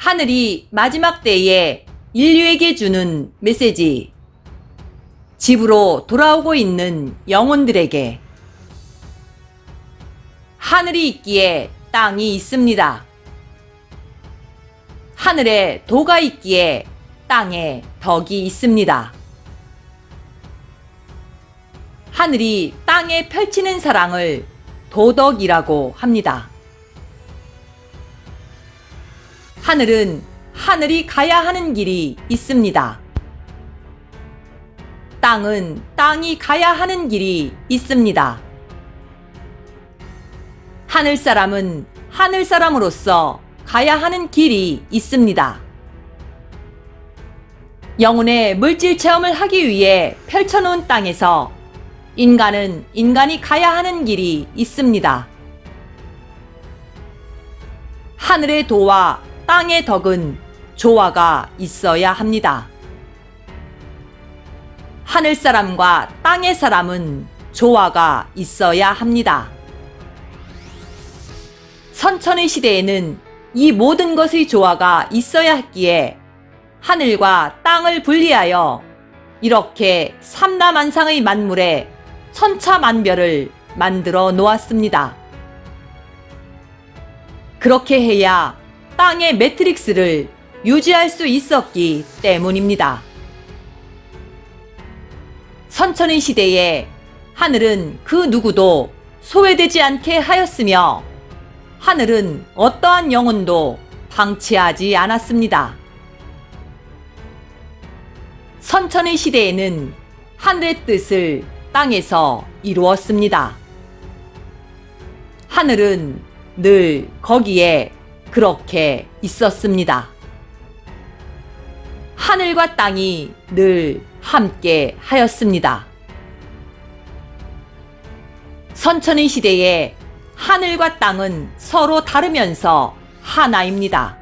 하늘이 마지막 때에 인류에게 주는 메시지. 집으로 돌아오고 있는 영혼들에게. 하늘이 있기에 땅이 있습니다. 하늘에 도가 있기에 땅에 덕이 있습니다. 하늘이 땅에 펼치는 사랑을 도덕이라고 합니다. 하늘은 하늘이 가야 하는 길이 있습니다. 땅은 땅이 가야 하는 길이 있습니다. 하늘 사람은 하늘 사람으로서 가야 하는 길이 있습니다. 영혼의 물질 체험을 하기 위해 펼쳐놓은 땅에서 인간은 인간이 가야 하는 길이 있습니다. 하늘의 도와 땅의 덕은 조화가 있어야 합니다. 하늘 사람과 땅의 사람은 조화가 있어야 합니다. 선천의 시대에는 이 모든 것의 조화가 있어야 했기에 하늘과 땅을 분리하여 이렇게 삼라만상의 만물에 천차만별을 만들어 놓았습니다. 그렇게 해야 땅의 매트릭스를 유지할 수 있었기 때문입니다. 선천의 시대에 하늘은 그 누구도 소외되지 않게 하였으며 하늘은 어떠한 영혼도 방치하지 않았습니다. 선천의 시대에는 하늘의 뜻을 땅에서 이루었습니다. 하늘은 늘 거기에 그렇게 있었습니다. 하늘과 땅이 늘 함께 하였습니다. 선천의 시대에 하늘과 땅은 서로 다르면서 하나입니다.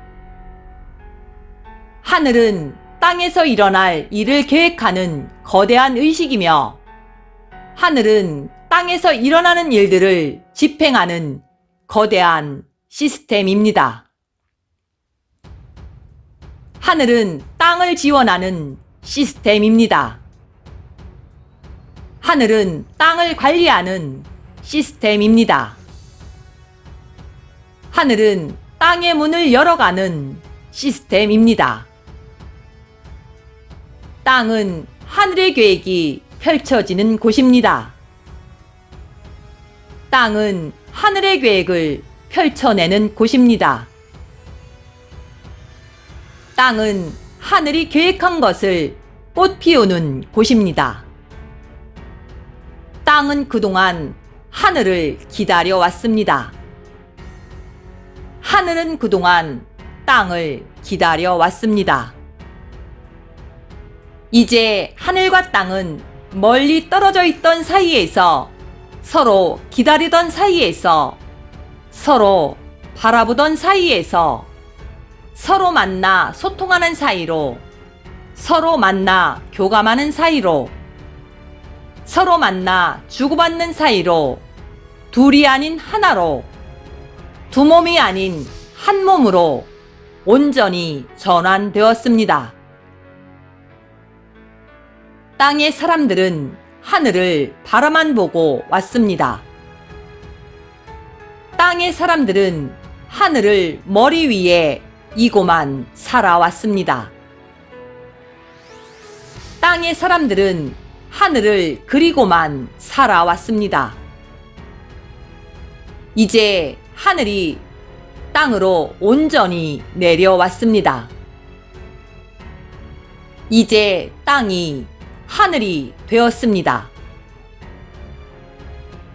하늘은 땅에서 일어날 일을 계획하는 거대한 의식이며 하늘은 땅에서 일어나는 일들을 집행하는 거대한 시스템입니다. 하늘은 땅을 지원하는 시스템입니다. 하늘은 땅을 관리하는 시스템입니다. 하늘은 땅의 문을 열어가는 시스템입니다. 땅은 하늘의 계획이 펼쳐지는 곳입니다. 땅은 하늘의 계획을 펼쳐내는 곳입니다. 땅은 하늘이 계획한 것을 꽃 피우는 곳입니다. 땅은 그동안 하늘을 기다려 왔습니다. 하늘은 그동안 땅을 기다려 왔습니다. 이제 하늘과 땅은 멀리 떨어져 있던 사이에서 서로 기다리던 사이에서 서로 바라보던 사이에서 서로 만나 소통하는 사이로 서로 만나 교감하는 사이로 서로 만나 주고받는 사이로 둘이 아닌 하나로 두 몸이 아닌 한 몸으로 온전히 전환되었습니다. 땅의 사람들은 하늘을 바라만 보고 왔습니다. 땅의 사람들은 하늘을 머리 위에 이고만 살아왔습니다. 땅의 사람들은 하늘을 그리고만 살아왔습니다. 이제 하늘이 땅으로 온전히 내려왔습니다. 이제 땅이 하늘이 되었습니다.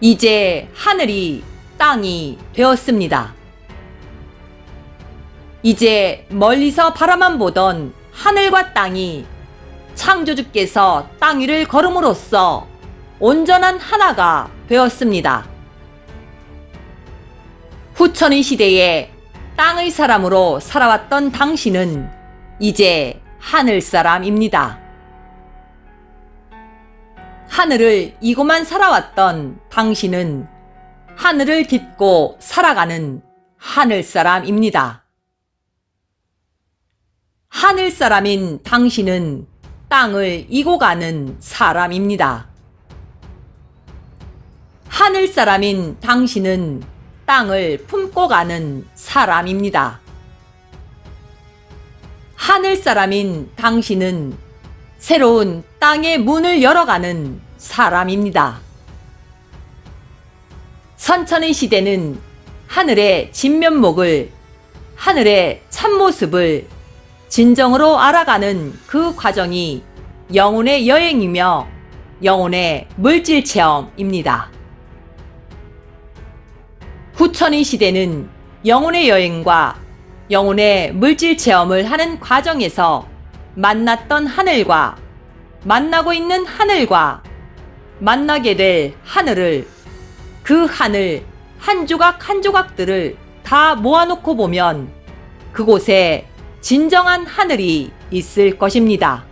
이제 하늘이 땅이 되었습니다. 이제 멀리서 바라만 보던 하늘과 땅이 창조주께서 땅 위를 걸음으로써 온전한 하나가 되었습니다. 후천의 시대에 땅의 사람으로 살아왔던 당신은 이제 하늘 사람입니다. 하늘을 이고만 살아왔던 당신은 하늘을 딛고 살아가는 하늘 사람입니다. 하늘 사람인 당신은 땅을 이고 가는 사람입니다. 하늘 사람인 당신은 땅을 품고 가는 사람입니다. 하늘 사람인 당신은 새로운 땅의 문을 열어가는 사람입니다. 선천의 시대는 하늘의 진면목을, 하늘의 참모습을 진정으로 알아가는 그 과정이 영혼의 여행이며 영혼의 물질 체험입니다. 후천의 시대는 영혼의 여행과 영혼의 물질 체험을 하는 과정에서 만났던 하늘과 만나고 있는 하늘과 만나게 될 하늘을 그 하늘 한 조각 한 조각들을 다 모아놓고 보면 그곳에 진정한 하늘이 있을 것입니다.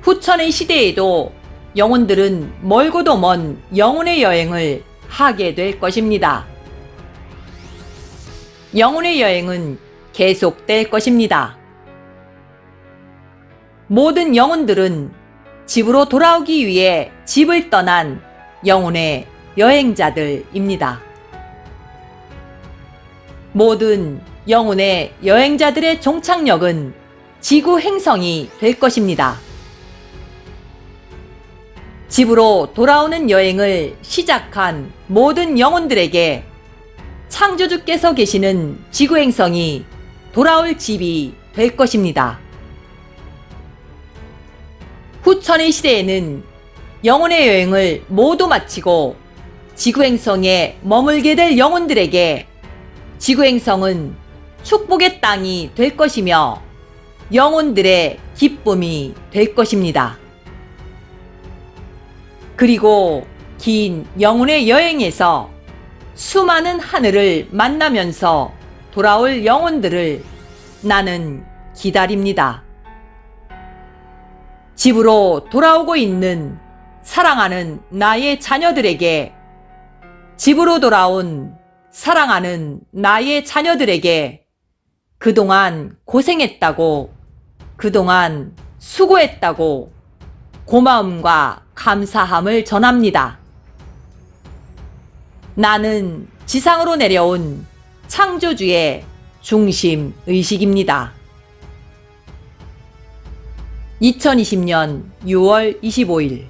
후천의 시대에도 영혼들은 멀고도 먼 영혼의 여행을 하게 될 것입니다. 영혼의 여행은 계속될 것입니다. 모든 영혼들은 집으로 돌아오기 위해 집을 떠난 영혼의 여행자들입니다. 모든 영혼의 여행자들의 종착역은 지구 행성이 될 것입니다. 집으로 돌아오는 여행을 시작한 모든 영혼들에게 창조주께서 계시는 지구 행성이 돌아올 집이 될 것입니다. 후천의 시대에는 영혼의 여행을 모두 마치고 지구 행성에 머물게 될 영혼들에게 지구 행성은 축복의 땅이 될 것이며 영혼들의 기쁨이 될 것입니다. 그리고 긴 영혼의 여행에서 수많은 하늘을 만나면서 돌아올 영혼들을 나는 기다립니다. 집으로 돌아오고 있는 사랑하는 나의 자녀들에게 집으로 돌아온 사랑하는 나의 자녀들에게 그동안 고생했다고 그동안 수고했다고 고마움과 감사함을 전합니다. 나는 지상으로 내려온 창조주의 중심 의식입니다. 2020년 6월 25일